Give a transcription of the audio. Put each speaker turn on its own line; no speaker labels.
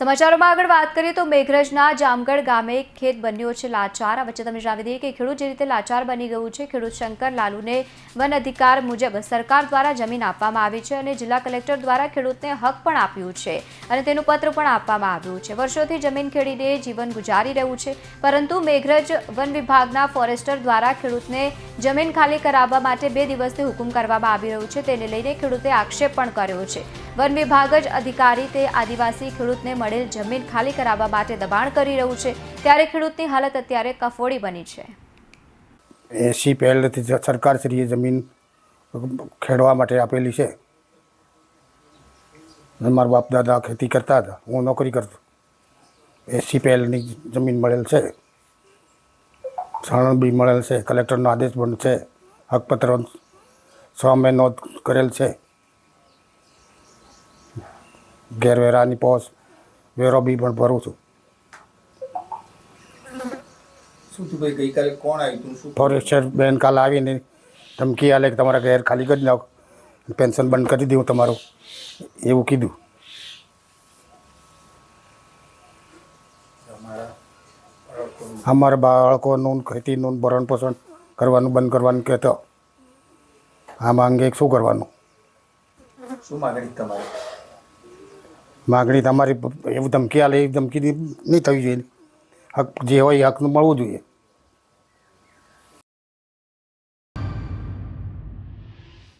સમાચારોમાં આગળ વાત કરીએ તો મેઘરજના જામગઢ ગામે ખેત બન્યો છે લાચાર. આ વચ્ચે તમને જણાવી દઈએ કે ખેડૂત જે રીતે લાચાર બની ગયું છે, ખેડૂત શંકર લાલુને વન અધિકાર મુજબ સરકાર દ્વારા જમીન આપવામાં આવી છે અને જિલ્લા કલેક્ટર દ્વારા ખેડૂતને હક પણ આપ્યું છે અને તેનું પત્ર પણ આપવામાં આવ્યું છે. વર્ષોથી જમીન ખેડીને જીવન ગુજારી રહ્યું છે, પરંતુ મેઘરજ વન વિભાગના ફોરેસ્ટર દ્વારા ખેડૂતને જમીન ખાલી કરાવવા માટે બે દિવસથી હુકમ કરવામાં આવી રહ્યું છે. તેને લઈને ખેડૂતે આક્ષેપ પણ કર્યો છે. વન વિભાગ જ અધિકારી તે આદિવાસી ખેડૂતને મળેલ જમીન ખાલી કરાવવા માટે દબાણ કરી રહ્યું છે. ત્યારે ખેડૂતની હાલત અત્યારે કફોડી બની છે.
એસી પહેલેથી સરકારશ્રીએ જમીન ખેડવા માટે આપેલી છે. મારા બાપ દાદા ખેતી કરતા હતા, હું નોકરી કરતો. એસી પહેલની જમીન મળેલ છે. સાણંદ બી મળેલ છે, કલેક્ટરનો આદેશ પણ છે. હકપત્ર સ્વામે નોંધ કરેલ છે. ગેરવેરાની પોસ વેરો બી પણ ભરું છું.
શું થયું ભાઈ ગઈકાલે કોણ આવ્યું તું? શું
ફોરેસ્ટર બેન કાલ આવીને ધમકી આલે કે તમારા ઘેર ખાલી કરી નાખો. પેન્શન બંધ કરી દઉં તમારું. એવું કીધું. અમારા બાળકોનું ખેતીનું ભરણ પોષણ કરવાનું બંધ કરવાનું કહેતો. આમાં અંગે શું કરવાનું?
શું માગણી તમારી?
માગણી તમારી એવું ધમકી આલે એ ધમકી નહીં થવી જોઈએ. હક જે હોય એ હકનું મળવું જોઈએ.